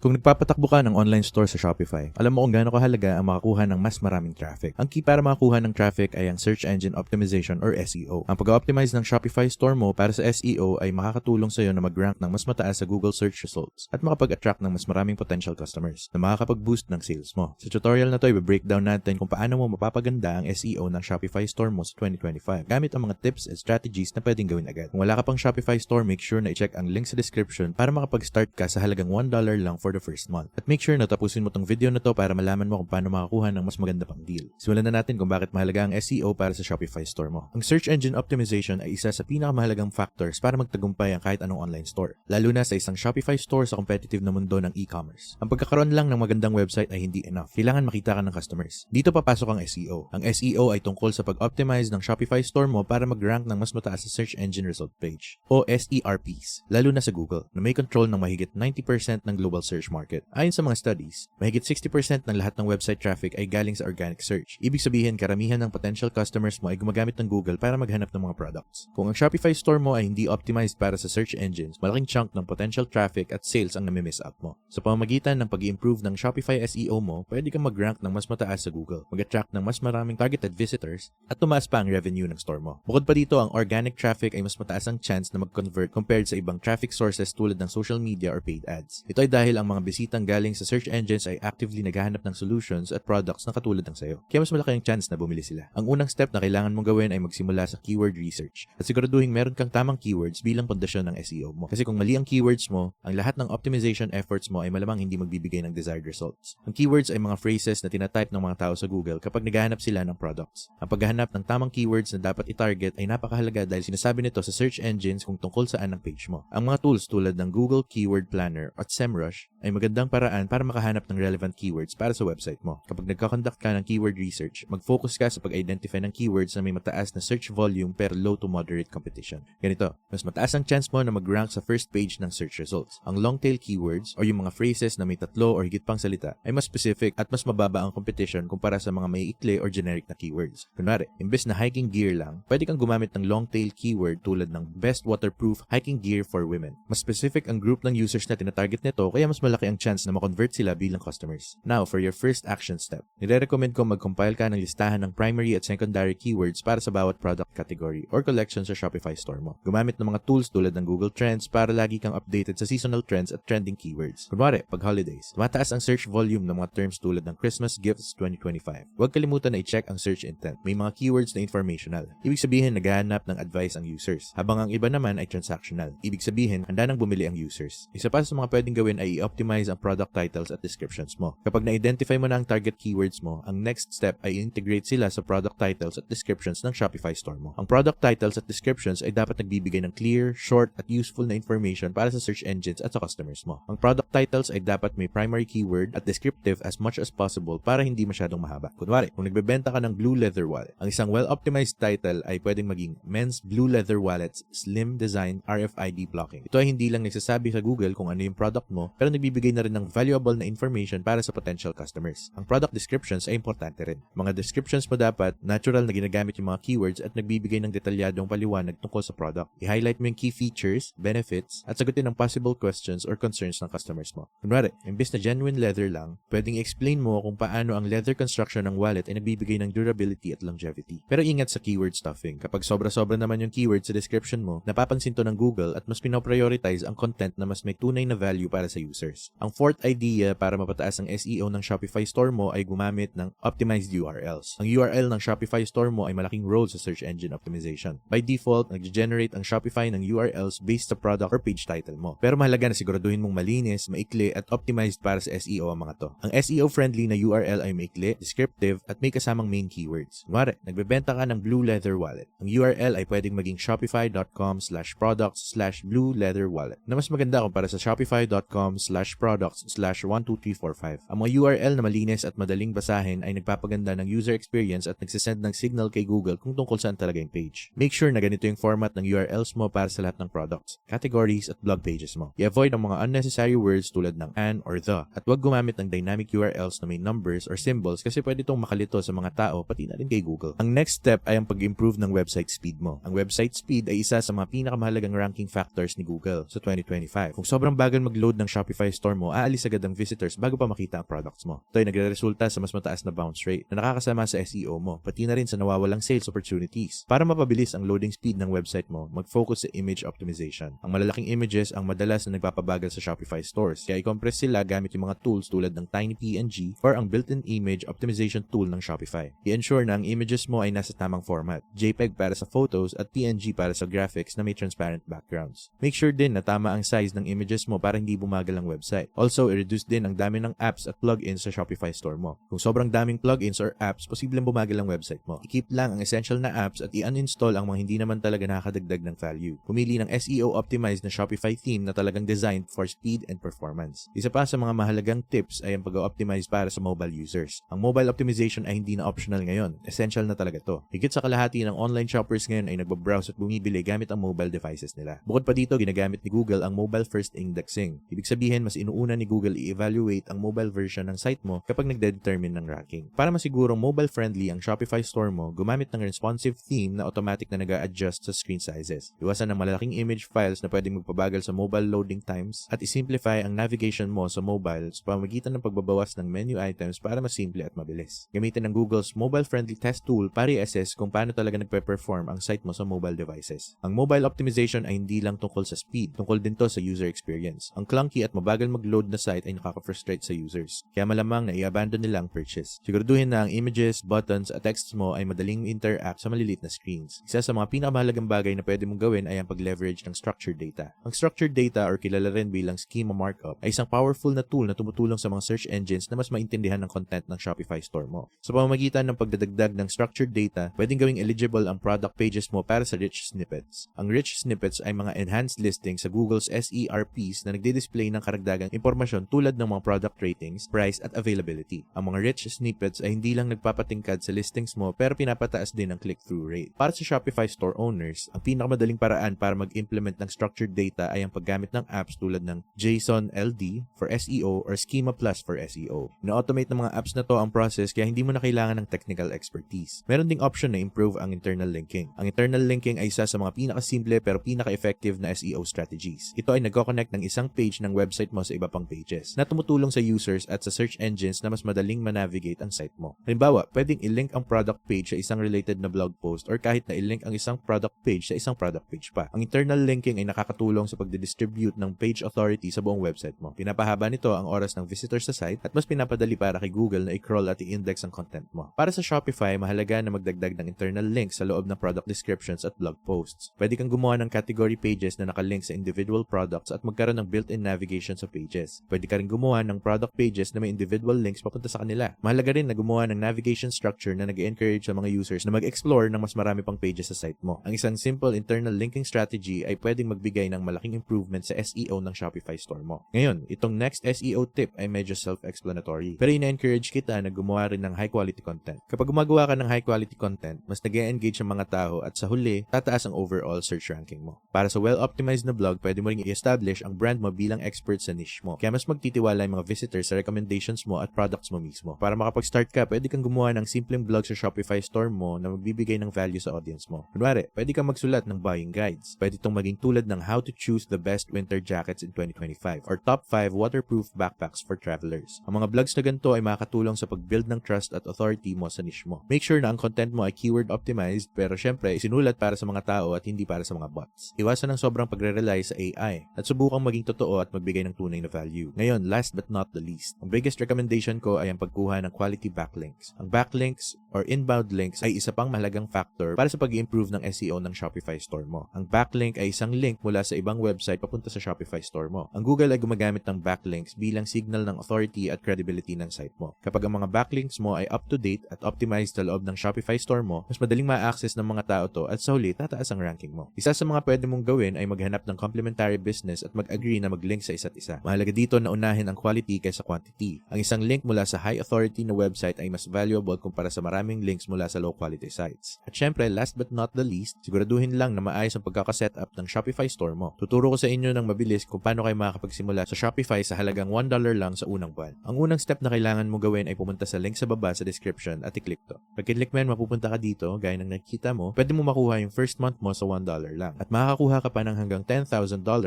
Kung nagpapatakbo ka ng online store sa Shopify, alam mo kung gaano kahalaga ang makakuha ng mas maraming traffic. Ang key para makakuha ng traffic ay ang Search Engine Optimization or SEO. Ang pag-optimize ng Shopify store mo para sa SEO ay makakatulong sa iyo na mag-rank ng mas mataas sa Google search results at makapag-attract ng mas maraming potential customers na makakapag-boost ng sales mo. Sa tutorial na to, i-breakdown natin kung paano mo mapapaganda ang SEO ng Shopify store mo sa 2025 gamit ang mga tips and strategies na pwedeng gawin agad. Kung wala ka pang Shopify store, make sure na i-check ang link sa description para makapag-start ka sa halagang $1 lang for the first month. At make sure na tapusin mo tong video na to para malaman mo kung paano makakuha ng mas maganda pang deal. Simulan na natin kung bakit mahalaga ang SEO para sa Shopify store mo. Ang search engine optimization ay isa sa pinakamahalagang factors para magtagumpay ang kahit anong online store, lalo na sa isang Shopify store sa competitive na mundo ng e-commerce. Ang pagkakaroon lang ng magandang website ay hindi enough. Kailangan makita ka ng customers. Dito papasok ang SEO. Ang SEO ay tungkol sa pag-optimize ng Shopify store mo para mag-rank ng mas mataas sa search engine result page o SERPs, lalo na sa Google, na may control ng mahigit 90% ng global search market. Ayon sa mga studies, mahigit 60% ng lahat ng website traffic ay galing sa organic search. Ibig sabihin, karamihan ng potential customers mo ay gumagamit ng Google para maghanap ng mga products. Kung ang Shopify store mo ay hindi optimized para sa search engines, malaking chunk ng potential traffic at sales ang namimiss out mo. Sa pamamagitan ng pag-improve ng Shopify SEO mo, pwede kang mag-rank ng mas mataas sa Google, mag-attract ng mas maraming targeted visitors, at tumaas pa ang revenue ng store mo. Bukod pa dito, ang organic traffic ay mas mataas ang chance na mag-convert compared sa ibang traffic sources tulad ng social media or paid ads. Ito ay dahil ang mga bisitang galing sa search engines ay actively naghahanap ng solutions at products na katulad ng sayo. Kaya mas malaki ang chance na bumili sila. Ang unang step na kailangan mong gawin ay magsimula sa keyword research at siguraduhin meron kang tamang keywords bilang pundasyon ng SEO mo. Kasi kung mali ang keywords mo, ang lahat ng optimization efforts mo ay malamang hindi magbibigay ng desired results. Ang keywords ay mga phrases na tinatype ng mga tao sa Google kapag naghahanap sila ng products. Ang paghahanap ng tamang keywords na dapat i-target ay napakahalaga dahil sinasabi nito sa search engines kung tungkol saan ang page mo. Ang mga tools tulad ng Google Keyword Planner at SEMrush ay magandang paraan para makahanap ng relevant keywords para sa website mo. Kapag nagkakonduct ka ng keyword research, mag-focus ka sa pag-identify ng keywords na may mataas na search volume pero low to moderate competition. Ganito, mas mataas ang chance mo na mag-rank sa first page ng search results. Ang long tail keywords o yung mga phrases na may tatlo or higit pang salita ay mas specific at mas mababa ang competition kumpara sa mga may ikli or generic na keywords. Kunwari, imbes na hiking gear lang, pwede kang gumamit ng long tail keyword tulad ng best waterproof hiking gear for women. Mas specific ang group ng users na tinatarget nito kaya mas malaki ang chance na makonvert sila bilang customers. Now, for your first action step, nire-recommend ko mag-compile ka ng listahan ng primary at secondary keywords para sa bawat product category or collection sa Shopify store mo. Gumamit ng mga tools tulad ng Google Trends para lagi kang updated sa seasonal trends at trending keywords. Kunwari, pag holidays, tumataas ang search volume ng mga terms tulad ng Christmas Gifts 2025. Huwag kalimutan na i-check ang search intent. May mga keywords na informational. Ibig sabihin, naghahanap ng advice ang users. Habang ang iba naman ay transactional. Ibig sabihin, handa nang bumili ang users. Isa pa sa mga pwedeng gawin ay i-optimize ang product titles at descriptions mo. Kapag na-identify mo na ang target keywords mo, ang next step ay integrate sila sa product titles at descriptions ng Shopify store mo. Ang product titles at descriptions ay dapat nagbibigay ng clear, short, at useful na information para sa search engines at sa customers mo. Ang product titles ay dapat may primary keyword at descriptive as much as possible para hindi masyadong mahaba. Kunwari, kung nagbebenta ka ng blue leather wallet, ang isang well-optimized title ay pwedeng maging Men's Blue Leather Wallets Slim Design RFID Blocking. Ito ay hindi lang nagsasabi sa Google kung ano yung product mo, pero nagbibigay na rin ng valuable na information para sa potential customers. Ang product descriptions ay importante rin. Mga descriptions mo dapat natural na ginagamit yung mga keywords at nagbibigay ng detalyadong paliwanag tungkol sa product. I-highlight mo yung key features, benefits, at sagutin ang possible questions or concerns ng customers mo. Kunwari, imbes na genuine leather lang, pwedeng i-explain mo kung paano ang leather construction ng wallet ay nagbibigay ng durability at longevity. Pero ingat sa keyword stuffing. Kapag sobra-sobra naman yung keyword sa description mo, napapansin to ng Google at mas pinoprioritize ang content na mas may tunay na value para sa users. Ang fourth idea para mapataas ang SEO ng Shopify store mo ay gumamit ng optimized URLs. Ang URL ng Shopify store mo ay malaking role sa search engine optimization. By default, nag-generate ang Shopify ng URLs based sa product or page title mo. Pero mahalaga na siguraduhin mong malinis, maikli at optimized para sa SEO ang mga to. Ang SEO-friendly na URL ay maikli, descriptive at may kasamang main keywords. Kunwari, nagbebenta ka ng blue leather wallet. Ang URL ay pwedeng maging shopify.com slash products slash blue leather wallet na mas maganda kumpara sa shopify.com slash products slash 12345. Ang mga URL na malinis at madaling basahin ay nagpapaganda ng user experience at nagsisend ng signal kay Google kung tungkol saan talaga yung page. Make sure na ganito yung format ng URLs mo para sa lahat ng products, categories at blog pages mo. I-avoid ang mga unnecessary words tulad ng an or the at huwag gumamit ng dynamic URLs na may numbers or symbols kasi pwede itong makalito sa mga tao pati na rin kay Google. Ang next step ay ang pag-improve ng website speed mo. Ang website speed ay isa sa mga pinakamahalagang ranking factors ni Google sa 2025. Kung sobrang bagal mag-load ng Shopify store mo, aalis agad ang visitors bago pa makita ang products mo. Ito ay nagre-resulta sa mas mataas na bounce rate na nakakasama sa SEO mo, pati na rin sa nawawalang sales opportunities. Para mapabilis ang loading speed ng website mo, mag-focus sa image optimization. Ang malalaking images ang madalas na nagpapabagal sa Shopify stores, kaya i-compress sila gamit yung mga tools tulad ng TinyPNG or ang built-in image optimization tool ng Shopify. I-ensure na ang images mo ay nasa tamang format, JPEG para sa photos at PNG para sa graphics na may transparent backgrounds. Make sure din na tama ang size ng images mo para hindi bumagal ang website. Also, i-reduce din ang dami ng apps at plugins sa Shopify store mo. Kung sobrang daming plugins or apps, posibleng bumagal ang website mo. I-keep lang ang essential na apps at i-uninstall ang mga hindi naman talaga nakakadagdag ng value. Pumili ng SEO optimized na Shopify theme na talagang designed for speed and performance. Isa pa sa mga mahalagang tips ay ang pag-optimize para sa mobile users. Ang mobile optimization ay hindi na optional ngayon. Essential na talaga to. Higit sa kalahati ng online shoppers ngayon ay nagbabrowse at bumibili gamit ang mobile devices nila. Bukod pa dito, ginagamit ni Google ang mobile first indexing. Ibig sabihin, mas inuuna ni Google i-evaluate ang mobile version ng site mo kapag nagde-determine ng ranking. Para masigurong mobile friendly ang Shopify store mo, gumamit ng responsive theme na automatic na nag adjust sa screen sizes. Iwasan ng malalaking image files na pwedeng magpabagal sa mobile loading times at isimplify ang navigation mo sa mobile sa pamagitan ng pagbabawas ng menu items para mas simple at mabilis. Gamitin ng Google's mobile-friendly test tool para i-assess kung paano talaga nagpe-perform ang site mo sa mobile devices. Ang mobile optimization ay hindi lang tungkol sa speed, tungkol din to sa user experience. Ang clunky at mabagal mag-load na site ay nakaka-frustrate sa users, kaya malamang na i-abandon nila ang purchase. Siguraduhin na ang images, buttons at texts mo ay madaling interact sa maliliit na screens. Isa sa mga pinakamahalagang bagay na pwede mong gawin ay ang pag-leverage ng structured data. Ang structured data or kilala rin bilang schema markup ay isang powerful na tool na tumutulong sa mga search engines na mas maintindihan ng content ng Shopify store mo. Sa pamamagitan ng pagdadagdag ng structured data, pwedeng gawing eligible ang product pages mo para sa rich snippets. Ang rich snippets ay mga enhanced listing sa Google's SERPs na nagdi-display ng karagdagang impormasyon tulad ng mga product ratings, price at availability. Ang mga rich snippets ay hindi lang nagpapatingkad sa listings mo pero pinapataas din ang click-through rate. Para sa Shopify store owners, ang pinakamadaling paraan para mag-implement ng structured data ay ang paggamit ng apps tulad ng JSON LD for SEO or Schema Plus for SEO. Na-automate ng mga apps na to ang process kaya hindi mo na kailangan ng technical expertise. Meron ding option na improve ang internal linking. Ang internal linking ay isa sa mga pinakasimple pero pinaka-effective na SEO strategies. Ito ay nagko-connect ng isang page ng website mo sa iba pang pages na tumutulong sa users at sa search engines na mas madaling manavigate ang site mo. Halimbawa, pwedeng i-link ang product page sa isang related na blog post or kahit na i-link ang isang product page sa isang product page pa. Ang internal linking ay nakakatulong sa pagdidistribute ng page authority sa buong website mo. Pinapahaba nito ang oras ng visitors sa site at mas pinapadali para kay Google na i-crawl at i-index ang content mo. Para sa Shopify, mahalaga na magdagdag ng internal links sa loob ng product descriptions at blog posts. Pwede kang gumawa ng category pages na nakalink sa individual products at magkaroon ng built-in navigation sa pages. Pwede ka rin gumawa ng product pages na may individual links papunta sa kanila. Mahalaga rin na gumawa ng navigation structure na nag-encourage sa mga users na mag-explore ng mas marami pang pages sa site mo. Ang isang simple internal linking strategy ay pwedeng magbigay ng malaking improvement sa SEO ng Shopify store mo. Ngayon, itong next SEO tip ay medyo self-explanatory. Pero ina-encourage kita na gumawa rin ng high-quality content. Kapag gumagawa ka ng high-quality content, mas nag engage ang mga tao at sa huli, tataas ang overall search ranking mo. Para sa well-optimized na blog, pwede mo rin i-establish ang brand mo bilang expert sa niche mo. Kaya mas magtitiwala yung mga visitors sa recommendations mo at products mo mismo. Para makapag-start ka, pwede kang gumawa ng simpleng blog sa Shopify store mo na magbibigay ng value sa audience mo. Kunwari, pwede kang magsulat ng buying guides. Pwede itong maging tulad ng how to choose the best winter jackets in 2025 or top 5 waterproof backpacks for travelers. Ang mga blogs na ganito ay makakatulong sa pag-build ng trust at authority mo sa niche mo. Make sure na ang content mo ay keyword optimized pero syempre isinulat para sa mga tao at hindi para sa mga bots. Iwasan ng sobrang pagre-rely sa AI at subukang maging totoo at magbigay ng tunay na value. Ngayon, last but not the least, ang biggest recommendation ko ay ang pagkuha ng quality backlinks. Ang backlinks or inbound links ay isa pang mahalagang factor para sa pag-improve ng SEO ng Shopify store mo. Ang backlink ay isang link mula sa ibang website papunta sa Shopify store mo. Ang Google ay gumagamit ng backlinks bilang signal ng authority at credibility ng site mo. Kapag ang mga backlinks mo ay up-to-date at optimized sa loob ng Shopify store mo, mas madaling ma-access ng mga tao to at sa huli, tataas ang ranking mo. Isa sa mga pwede mong gawin ay maghanap ng complementary business at mag-agree na mag-link sa isa't isa. Mahalaga dito na unahin ang quality kaysa quantity. Ang isang link mula sa high authority na website ay mas valuable kumpara sa maraming links mula sa low quality sites. At syempre, last but not the least, siguraduhin lang na maayos ang pagkakaset up ng Shopify store mo. Tuturo ko sa inyo ng mabilis kung paano kayo makakapagsimula sa Shopify sa halagang $1 lang sa unang buwan. Ang unang step na kailangan mo gawin ay pumunta sa link sa baba sa description at i-click to. Pag i-click mo mapupunta ka dito, gaya ng nakikita mo, pwede mo makuha yung first month mo sa $1 lang. At makakakuha ka pa ng hanggang $10,000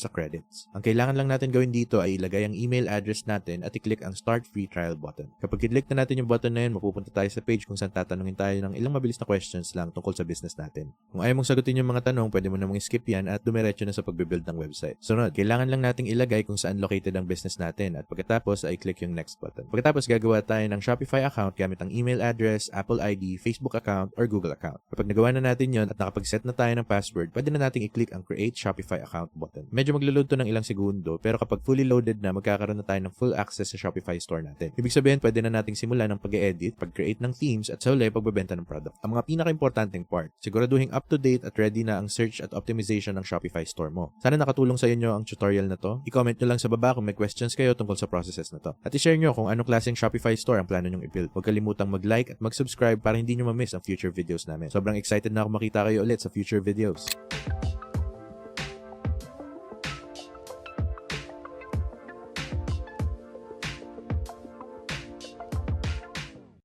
sa credits. Ang kailangan lang natin gawin dito dito ay ilagay ang email address natin at i-click ang Start Free Trial button. Kapag i-click na natin yung button na yun, mapupunta tayo sa page kung saan tatanungin tayo ng ilang mabilis na questions lang tungkol sa business natin. Kung ayaw mong sagutin yung mga tanong, pwede mo namang skip yan at dumiretso na sa pagbibuild ng website. Sunod, kailangan lang nating ilagay kung saan located ang business natin at pagkatapos ay click yung next button. Pagkatapos gagawa tayo ng Shopify account gamit ang email address, Apple ID, Facebook account, or Google account. Kapag nagawa na natin yon at nakapag-set na tayo ng password, pwede na nating i-click ang Create Shopify Account button. Medyo maglo-load to ng ilang segundo, pero kapag fully loaded na, magkakaroon na tayo ng full access sa Shopify store natin. Ibig sabihin, pwede na nating simulan ng pag-edit, pag-create ng themes, at sa uli, pagbebenta ng product. Ang mga pinaka-importanting part, siguraduhin up-to-date at ready na ang search at optimization ng Shopify store mo. Sana nakatulong sa inyo ang tutorial na to. I-comment nyo lang sa baba kung may questions kayo tungkol sa processes na to. At i-share nyo kung anong klaseng Shopify store ang plano nyong i-build. Huwag kalimutang mag-like at mag-subscribe para hindi nyo ma-miss ang future videos namin. Sobrang excited na ako makita kayo ulit sa future videos.